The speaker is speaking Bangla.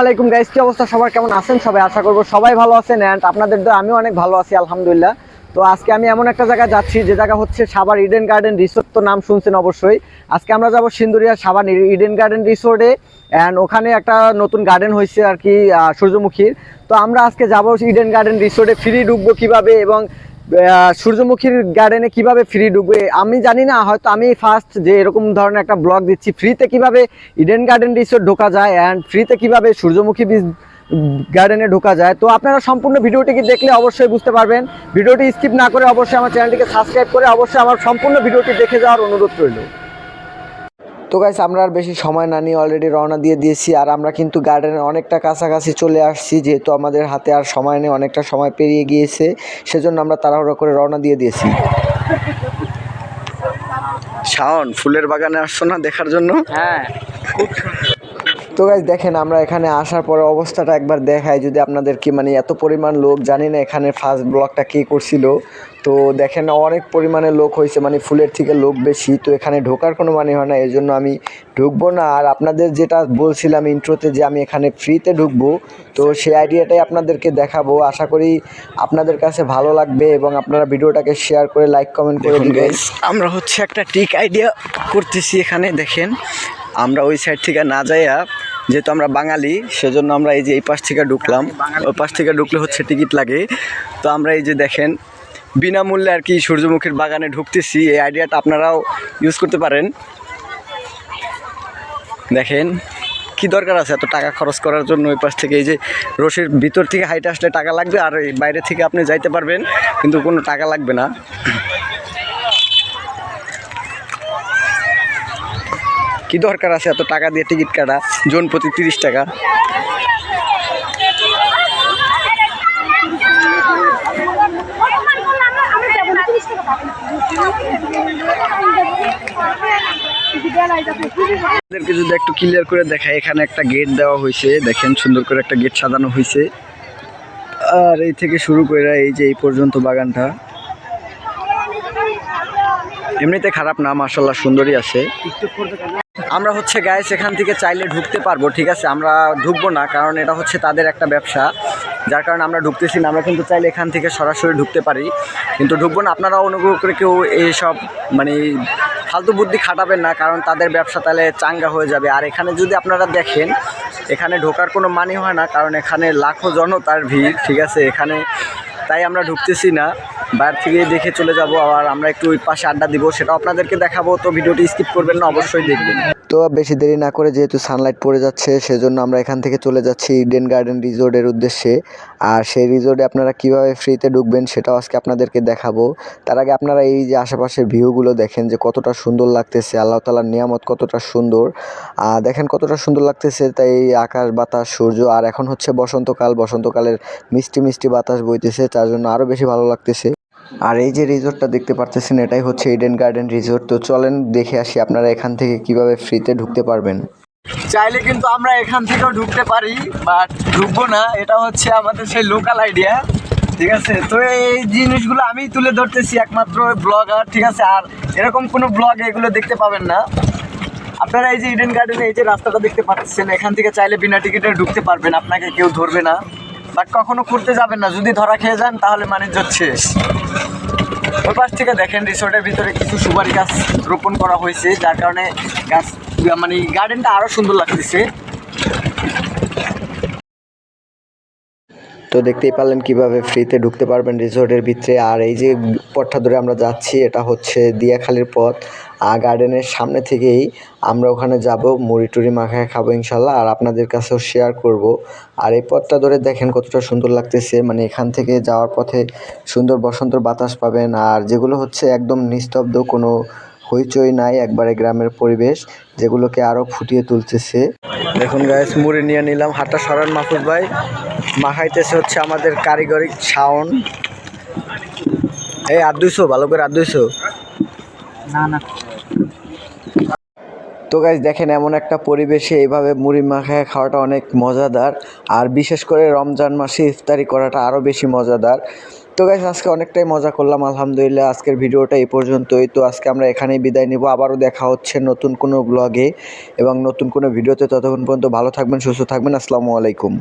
আলাইকুম গাইস কি অবস্থা? সবার কেমন আছেন? সবাই আশা করব সবাই ভালো আছেন অ্যান্ড আপনাদের তো আমিও অনেক ভালো আছি, আলহামদুলিল্লাহ। তো আজকে আমি এমন একটা জায়গায় যাচ্ছি, যে জায়গা হচ্ছে সাবার ইডেন গার্ডেন রিসোর্ট তো নাম শুনছেন অবশ্যই। আজকে আমরা যাব সিন্দুরিয়া সাবার ইডেন গার্ডেন রিসোর্টে অ্যান্ড ওখানে একটা নতুন গার্ডেন হয়েছে আর কি সূর্যমুখীর। তো আমরা আজকে যাব ইডেন গার্ডেন রিসোর্টে ফ্রি ঢুকবো কীভাবে এবং সূর্যমুখীর গার্ডেনে কীভাবে ফ্রি ঢুকবে আমি জানি না, হয়তো আমি ফার্স্ট যে এরকম ধরনের একটা ব্লগ দিচ্ছি ফ্রিতে কীভাবে ইডেন গার্ডেন রিসোর্ট ঢোকা যায় অ্যান্ড ফ্রিতে কীভাবে সূর্যমুখী বীজ গার্ডেনে ঢোকা যায়, তো আপনারা সম্পূর্ণ ভিডিওটিকে দেখলে অবশ্যই বুঝতে পারবেন। ভিডিওটি স্কিপ না করে অবশ্যই আমার চ্যানেলটিকে সাবস্ক্রাইব করে অবশ্যই আমার সম্পূর্ণ ভিডিওটি দেখে যাওয়ার অনুরোধ রইল। তো গাইস আমরা আর বেশি সময় না নিয়ে অলরেডি রওনা দিয়ে দিয়েছি, আর আমরা কিন্তু গার্ডেনের অনেকটা কাছাকাছি চলে আসছি, যেহেতু আমাদের হাতে আর সময় নেই, অনেকটা সময় পেরিয়ে গিয়েছে, সেজন্য আমরা তাড়াহুড়ো করে রওনা দিয়ে দিয়েছি। শাওন, ফুলের বাগানে আসছো না দেখার জন্য? হ্যাঁ। তো গাইজ দেখেন আমরা এখানে আসার পরে অবস্থাটা একবার দেখাই। যদি আপনাদের কি মানে এত পরিমাণ লোক জানি না এখানে ফার্স্ট ব্লকটা কে করছিল। তো দেখেন অনেক পরিমাণে লোক হয়েছে মানে ফুলের থেকে লোক বেশি। তো এখানে ঢোকার কোনো মানে হয় না এই জন্য আমি ঢুকবো না। আর আপনাদের যেটা বলছিলাম ইন্ট্রোতে যে আমি এখানে ফ্রিতে ঢুকবো তো সেই আইডিয়াটাই আপনাদেরকে দেখাবো। আশা করি আপনাদের কাছে ভালো লাগবে এবং আপনারা ভিডিওটাকে শেয়ার করে লাইক কমেন্ট করে দিবেন। আমরা হচ্ছে একটা টিক আইডিয়া করতেছি এখানে দেখেন। আমরা ওই সাইড থেকে না যাইয়া, যেহেতু আমরা বাঙালি, সেজন্য আমরা এই যে এই পাশ থেকে ঢুকলাম। ওই পাশ থেকে ঢুকলে হচ্ছে টিকিট লাগে। তো আমরা এই যে দেখেন, বিনামূল্যে আর কি সূর্যমুখীর বাগানে ঢুকতেছি। এই আইডিয়াটা আপনারাও ইউজ করতে পারেন। দেখেন, কি দরকার আছে এত টাকা খরচ করার জন্য ওই পাশ থেকে? এই যে রশির ভিতর থেকে হাইটে আসলে টাকা লাগবে, আর এই বাইরে থেকে আপনি যাইতে পারবেন, কিন্তু কোনো টাকা লাগবে না। কি দরকার আছে? এত টাকা দিয়ে টিকিট কাটা, জন প্রতি তিরিশ টাকা। যদি একটু ক্লিয়ার করে দেখাই, এখানে একটা গেট দেওয়া হয়েছে। দেখেন সুন্দর করে একটা গেট সাজানো হয়েছে। আর এই থেকে শুরু করে এই যে এই পর্যন্ত বাগানটা। এমনিতে খারাপ না মাসাল্লাহ সুন্দরই আছে। আমরা হচ্ছে গায়ে সেখান থেকে চাইলে ঢুকতে পারব, ঠিক আছে? আমরা ঢুকবো না, কারণ এটা হচ্ছে তাদের একটা ব্যবসা। যার কারণে আমরা ঢুকতেছি না, আমরা কিন্তু চাইলে এখান থেকে সরাসরি ঢুকতে পারি। কিন্তু ঢুকবো না, আপনারা অনুগ্রহ করে কেউ এইসব মানে ফালতু বুদ্ধি খাটাবেন না, কারণ তাদের ব্যবসা তাহলে চাঙ্গা হয়ে যাবে। আর এখানে যদি আপনারা দেখেন, এখানে ঢোকার কোনো মানে হয় না, কারণ এখানে লাখো জনতার ভিড়, ঠিক আছে? এখানে তাই আমরা ঢুকতেছি না। বাইরে থেকে দেখে চলে যাব আর আমরা একটু ওই পাশে আড্ডা দিব সেটা আপনাদেরকে দেখাবো। তো ভিডিওটি স্কিপ করবেন না, অবশ্যই দেখবেন। তো বেশি দেরি না করে যেহেতু সানলাইট পড়ে যাচ্ছে, সেজন্য আমরা এখান থেকে চলে যাচ্ছি ইডেন গার্ডেন রিসোর্টের উদ্দেশ্যে। আর সেই রিসোর্টে আপনারা কীভাবে ফ্রিতে ঢুকবেন সেটাও আজকে আপনাদেরকে দেখাবো। তার আগে আপনারা এই যে আশেপাশের ভিউগুলো দেখেন যে কতটা সুন্দর লাগতেছে, আল্লাহ তালার নিয়ামত কতটা সুন্দর। আর দেখেন কতটা সুন্দর লাগতেছে, তাই এই আকাশ, বাতাস, সূর্য, আর এখন হচ্ছে বসন্তকাল। বসন্তকালের মিষ্টি মিষ্টি বাতাস বইতেছে তার জন্য আরও বেশি ভালো লাগতেছে। আর এই যে রিসোর্টটা দেখতে পারতেছেন, এটাই হচ্ছে ইডেন গার্ডেন রিসোর্ট তো চলেন দেখে আসি আপনারা এখান থেকে কীভাবে ফ্রিতে ঢুকতে পারবেন। চাইলে কিন্তু আমরা এখান থেকেও ঢুকতে পারি বাট ঢুকবো না। এটা হচ্ছে আমাদের সেই লোকাল আইডিয়া ঠিক আছে? তো এই জিনিসগুলো আমি তুলে ধরতেছি একমাত্র ব্লগার ঠিক আছে? আর এরকম কোনো ব্লগ এগুলো দেখতে পাবেন না। আপনারা এই যে ইডেন গার্ডেনে এই যে রাস্তাটা দেখতে পাচ্ছেন, এখান থেকে চাইলে বিনা টিকিটে ঢুকতে পারবেন, আপনাকে কেউ ধরবে না। বাট কখনো ঘুরতে যাবেন না। যদি ধরা খেয়ে যান, তাহলে বাণিজ্য শেষ। ওই পাশ থেকে দেখেন রিসোর্টের ভিতরে কিছু সুপারি গাছ রোপণ করা হয়েছে, যার কারণে গাছ মানে গার্ডেনটা আরও সুন্দর লাগতেছে। তো দেখতেই পারলেন কীভাবে ফ্রিতে ঢুকতে পারবেন রিসোর্টের ভিতরে। আর এই যে পথটা ধরে আমরা যাচ্ছি, এটা হচ্ছে দিয়াখালির পথ। গার্ডেনের সামনে থেকেই আমরা ওখানে যাব, মুড়ি টুড়ি মাখায় খাব ইনশাল্লাহ, আর আপনাদের কাছেও শেয়ার করব। আর এই পথটা ধরে দেখেন কতটা সুন্দর লাগতেছে মানে এখান থেকে যাওয়ার পথে সুন্দর বসন্তর বাতাস পাবেন, আর যেগুলো হচ্ছে একদম নিস্তব্ধ, কোনো হইচই নাই, একবারে গ্রামের পরিবেশ, যেগুলোকে আরও ফুটিয়ে তুলতেছে। দেখুন গাইস মুড়ি নিয়ে নিলাম হাটটা সরান মাহফুজ ভাই। মাখাইতেছে হচ্ছে আমাদের কারিগরি শাওন। এই আর দুইশো, ভালো করে আর দুইশো। না না। তো গাইজ দেখেন এমন একটা পরিবেশে এইভাবে মুড়ি মাখায় খাওয়াটা অনেক মজাদার। আর বিশেষ করে রমজান মাসে ইফতারি করাটা আরও বেশি মজাদার। তো গাইস আজকে অনেকটাই মজা করলাম, আলহামদুলিল্লাহ আজকের ভিডিওটা এই পর্যন্তই। তো আজকে আমরা এখানেই বিদায় নিব, আবারও দেখা হচ্ছে নতুন কোনো ব্লগে এবং নতুন কোনো ভিডিওতে। ততক্ষণ পর্যন্ত ভালো থাকবেন, সুস্থ থাকবেন, আসসালামু আলাইকুম।